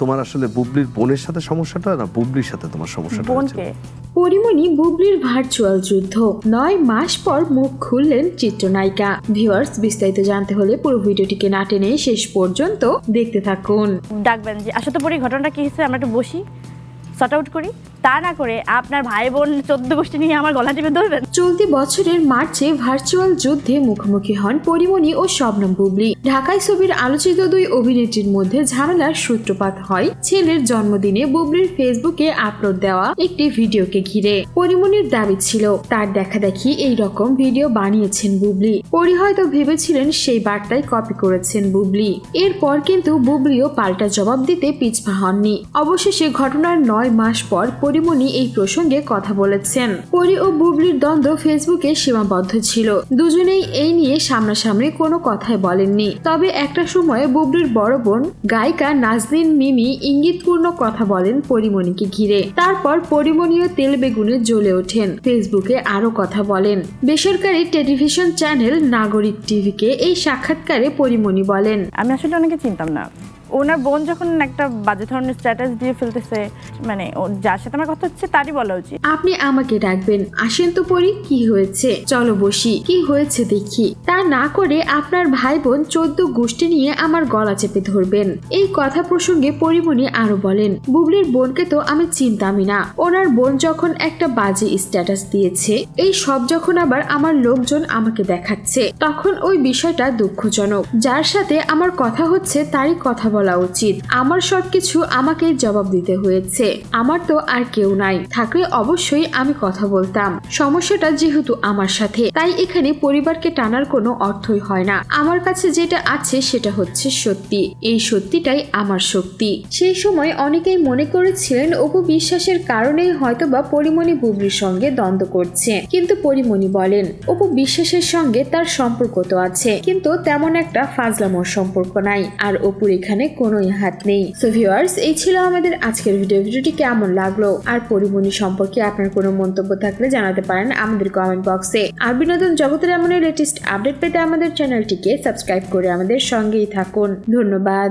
তোমার আসলে বুবলির বোনের সাথে সমস্যাটা না বুবলির সাথে তোমার সমস্যাটা বোনকে? পরিমণি বুবলির ভার্চুয়াল যুদ্ধ। নয় মাস পর মুখ খুললেন চিত্রনায়িকা। ভিউয়ার্স বিস্তারিত জানতে হলে পুরো ভিডিওটিকে না টেনে শেষ পর্যন্ত দেখতে থাকুন। ডাকবেন যে আসলে তো পরি ঘটনাটা কি হয়েছে আমরা একটু বসি। শর্ট আউট করি। তা না করে আপনার ভাই বোন চোদ্দ গোষ্ঠী নিয়ে আমার গলা টিপে ধরবেন? চলতি বছরের মার্চে ভার্চুয়াল যুদ্ধে মুখোমুখি হন পরিমণি ও শবনম বুবলি। ঢাকায় ছবির আলোচিত দুই অভিনেত্রীর মধ্যে ঝামেলার সূত্রপাত হয়। ছেলের জন্মদিনে বুবলির ফেসবুকে আপলোড দেওয়া একটি ভিডিওকে ঘিরে। পরিমণির দাবি ছিল, তার দেখা দেখি এই রকম ভিডিও বানিয়েছেন বুবলি। পরি হয়তো ভেবেছিলেন সেই বার্তায় কপি করেছেন বুবলি। এরপর কিন্তু বুবলিও পাল্টা জবাব দিতে পিছপা হননি। অবশেষে ঘটনার নয় মাস পর পরিমণি এই প্রসঙ্গে কথা বলেছেন। পরি ও বুবলির দ্বন্দ্ব ফেসবুকে সীমাবদ্ধ ছিল। দুজনেই এই নিয়ে সামনাসামনি কোনো কথাই বলেননি। তবে একটা সময়ে বুবলির বড় বোন গায়িকা নাজনীন মিমি ইঙ্গিতপূর্ণ কথা বলেন পরিমণিকে ঘিরে। তারপর পরিমণিও তেল বেগুনে জ্বলে ওঠেন। ফেসবুকে আরও কথা বলেন। বেসরকারি টেলিভিশন চ্যানেল নাগরিক টিভিকে এই সাক্ষাৎকারে পরিমণি বলেন। আমি আসলে অনেকে চিনতাম না। ওনার বোন যখন একটা বাজে ধরনের স্ট্যাটাস দিয়ে ফেলতেছে মানে যার সাথে আমার কথা হচ্ছে তারই বলা উচিত। আপনি আমাকে ডাকবেন, আসেন তো পরি কি হয়েছে। চলো বসি, কি হয়েছে দেখি। তা না করে আপনার ভাই বোন চোদ্দ গোষ্ঠী নিয়ে আমার গলা চেপে ধরবেন। এই কথা প্রসঙ্গে পরিমণি আরও বলেন, বুবলির বোনকে তো আমি চিনতামই না। ওনার বোন যখন একটা বাজে স্ট্যাটাস দিয়েছে, এই সব যখন আবার আমার লোকজন আমাকে দেখাচ্ছে, তখন ওই বিষয়টা দুঃখজনক। যার সাথে আমার কথা হচ্ছে তারই কথা বলা উচিত। আমার সবকিছু আমাকে জবাব দিতে হয়েছে। আমার তো আর কেউ নাই। থাকলে অবশ্যই আমি কথা বলতাম। সমস্যাটা যেহেতু আমার সাথে, তাই এখানে পরিবারকে টানার কোনো অর্থই হয় না। আমার কাছে যেটা আছে, সেটা হচ্ছে সত্যি। এই সত্যিটাই আমার শক্তি। সেই সময় অনেকেই মনে করেছিলেন, অপু বিশ্বাসের কারণেই হয়তোবা পরিমণি বুবলির সঙ্গে দ্বন্দ্ব করছে। কিন্তু পরিমণি বলেন, অপু বিশ্বাসের সঙ্গে তার সম্পর্ক তো আছে, কিন্তু তেমন একটা ফাজলামোর সম্পর্ক নাই। আর অপুর এখানে কোনোই হাত নেই। সো ভিউয়ার্স এই ছিল আমাদের আজকের ভিডিও ভিডিওটি কেমন লাগল? আর পরিমণি সম্পর্কে আপনার কোনো মন্তব্য থাকলে জানাতে পারেন আমাদের কমেন্ট বক্সে আর বিনোদন জগতের এমনই লেটেস্ট আপডেট পেতে আমাদের চ্যানেলটিকে সাবস্ক্রাইব করে আমাদের সঙ্গেই থাকুন। ধন্যবাদ।